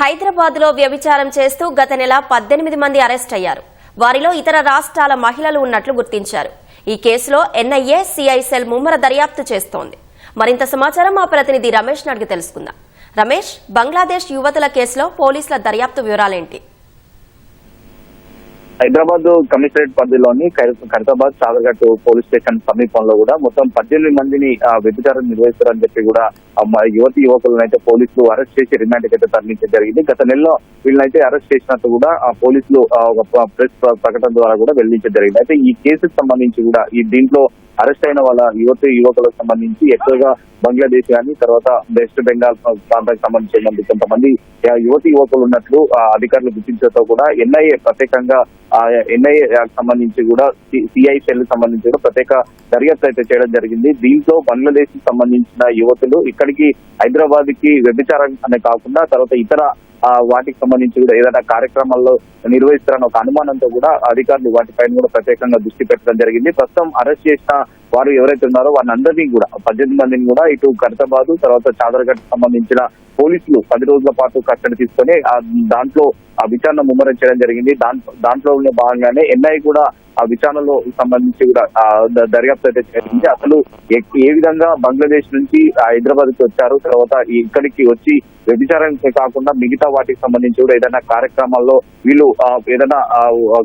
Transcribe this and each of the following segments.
హైదరాబాద్లో వ్యభిచారం చేస్తూ గత నెల పద్దెనిమిది మంది అరెస్ట్ అయ్యారు. వారిలో ఇతర రాష్ట్రాల మహిళలు ఉన్నట్లు గుర్తించారు. ఈ కేసులో ఎన్ఐఏ సిఐసెల్ ముమ్మర దర్యాప్తు చేస్తోంది. మరింత సమాచారం మా ప్రతినిధి రమేష్ అడిగి తెలుసుకుందాం. రమేష్ బంగ్లాదేశ్ యువతుల కేసులో పోలీసుల దర్యాప్తు వివరాలేంటి? హైదరాబాద్ కమిషనరేట్ పరిధిలోని ఖైర- ఖైరతాబాద్ సాగర్ఘట్ పోలీస్ స్టేషన్ సమీపంలో కూడా మొత్తం పద్దెనిమిది మందిని ఆ, వ్యభిచారం నిర్వహిస్తారని చెప్పి కూడా యువతి యువకులను అయితే పోలీసులు అరెస్ట్ చేసి రిమాండ్ అయితే తరలించడం జరిగింది. గత నెలలో వీళ్ళనైతే అరెస్ట్ చేసినట్టు కూడా ఆ పోలీసులు ఒక ప్రెస్ ప్రకటన ద్వారా కూడా వెల్లడించడం జరిగింది. అయితే ఈ కేసుకు సంబంధించి కూడా ఈ దీంట్లో అరెస్ట్ అయిన వాళ్ళ యువతి యువకులకు సంబంధించి ఎక్కువగా బంగ్లాదేశ్ కానీ తర్వాత వెస్ట్ బెంగాల్ ప్రాంతానికి సంబంధించిన కొంతమంది ఆ, యువతి యువకులు ఉన్నట్లు అధికారులు గుర్తించడంతో కూడా ఎన్ఐఏ ప్రత్యేకంగా ఎన్ఐఏ సంబంధించి కూడా సిఐ సెల్ సంబంధించి కూడా ప్రత్యేక దర్యాప్తు అయితే చేయడం జరిగింది. దీంతో బంగ్లాదేశ్ సంబంధించిన యువతులు ఇక్కడికి హైదరాబాద్కి వ్యభిచారం అనే కాకుండా తర్వాత ఇతర వాటికి సంబంధించి కూడా ఏదైనా కార్యక్రమాల్లో నిర్వహిస్తారన్న ఒక అనుమానంతో కూడా అధికారులు వాటిపైన కూడా ప్రత్యేకంగా దృష్టి పెట్టడం జరిగింది. ప్రస్తుతం అరెస్ట్ చేసిన వారు ఎవరైతే ఉన్నారో వారిని అందరినీ కూడా పద్దెనిమిది మందిని కూడా ఇటు ఖైరతాబాద్ తర్వాత చాదరగఢ్ సంబంధించిన పోలీసులు పది రోజుల పాటు కట్టడి తీసుకొని దాంట్లో ఆ విచారణ ముమ్మరం చేయడం జరిగింది. దాంట్లో దాంట్లో ఉన్న భాగంగానే ఎన్ఐ కూడా ఆ విచారణలో సంబంధించి కూడా దర్యాప్తు అయితే చేసింది. అసలు ఏ- విధంగా బంగ్లాదేశ్ నుంచి హైదరాబాద్కి వచ్చారు తర్వాత ఇక్కడికి వచ్చి వ్యభిచారానికి కాకుండా మిగతా వాటికి సంబంధించి కూడా ఏదైనా కార్యక్రమాల్లో వీళ్ళు ఏదైనా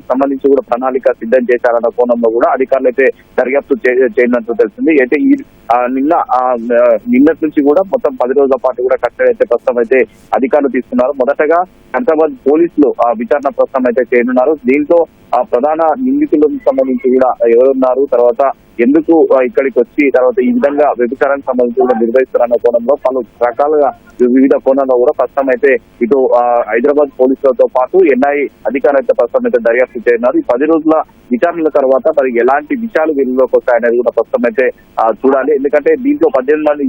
సంబంధించి కూడా ప్రణాళిక సిద్ధం చేశారన్న కోణంలో కూడా అధికారులు అయితే దర్యాప్తు చేయనట్టు తెలిసింది అయితే ఈ ఆ, నిన్న నిన్నటి నుంచి కూడా మొత్తం పది రోజుల పాటు కూడా కట్టడి అయితే ప్రస్తుతం అయితే అధికారులు తీసుకున్నారు మొదటగా హైదరాబాద్ పోలీసులు ఆ విచారణ ప్రస్తుతం అయితే చేయనున్నారు. దీంతో ఆ ప్రధాన నిందితులకు సంబంధించి కూడా ఎవరున్నారు తర్వాత ఎందుకు ఇక్కడికి వచ్చి తర్వాత ఈ విధంగా వ్యభిచారానికి సంబంధించి కూడా నిర్వహిస్తారన్న కోణంలో పలు రకాలుగా వివిధ కోణంలో కూడా ప్రస్తుతం అయితే ఇటు హైదరాబాద్ పోలీసులతో పాటు ఎన్ఐ అధికారులు అయితే ప్రస్తుతం అయితే దర్యాప్తు చేయనున్నారు ఈ పది రోజుల విచారణల తర్వాత మరి ఎలాంటి విషయాలు వీళ్ళలోకి వస్తాయనేది కూడా ప్రస్తుతం అయితే చూడాలి. ఎందుకంటే దీంట్లో పద్దెనిమిది మంది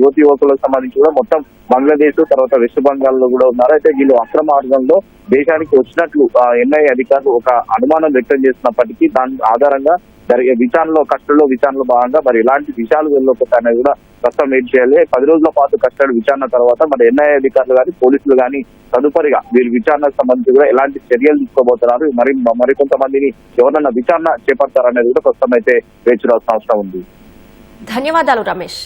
యువతి యువకులకు సంబంధించి కూడా మొత్తం బంగ్లాదేశ్ తర్వాత వెస్ట్ బెంగాల్లో కూడా ఉన్నారు. అయితే వీళ్ళు అక్రమ మార్గంలో దేశానికి వచ్చినట్లు ఎన్ఐ అధికారులు ఒక అనుమానం వ్యక్తం చేసినప్పటికీ దాని ఆధారంగా జరిగే విచారణలో కస్టడీలో విచారణలో భాగంగా మరి ఎలాంటి విషయాలు వెళ్ళకపోతాయనేది కూడా ప్రస్తుతం వెయిట్ చేయాలి. పది రోజుల పాటు కస్టడీ విచారణ తర్వాత మరి ఎన్ఐ అధికారులు కానీ పోలీసులు కానీ తదుపరిగా వీరి విచారణకు సంబంధించి కూడా ఎలాంటి చర్యలు తీసుకోబోతున్నారు? మరి మరికొంతమందిని ఎవరన్నా విచారణ చేపడతారనేది కూడా ప్రస్తుతం అయితే వేచి రావాల్సిన అవసరం ఉంది. ధన్యవాదాలు రమేష్.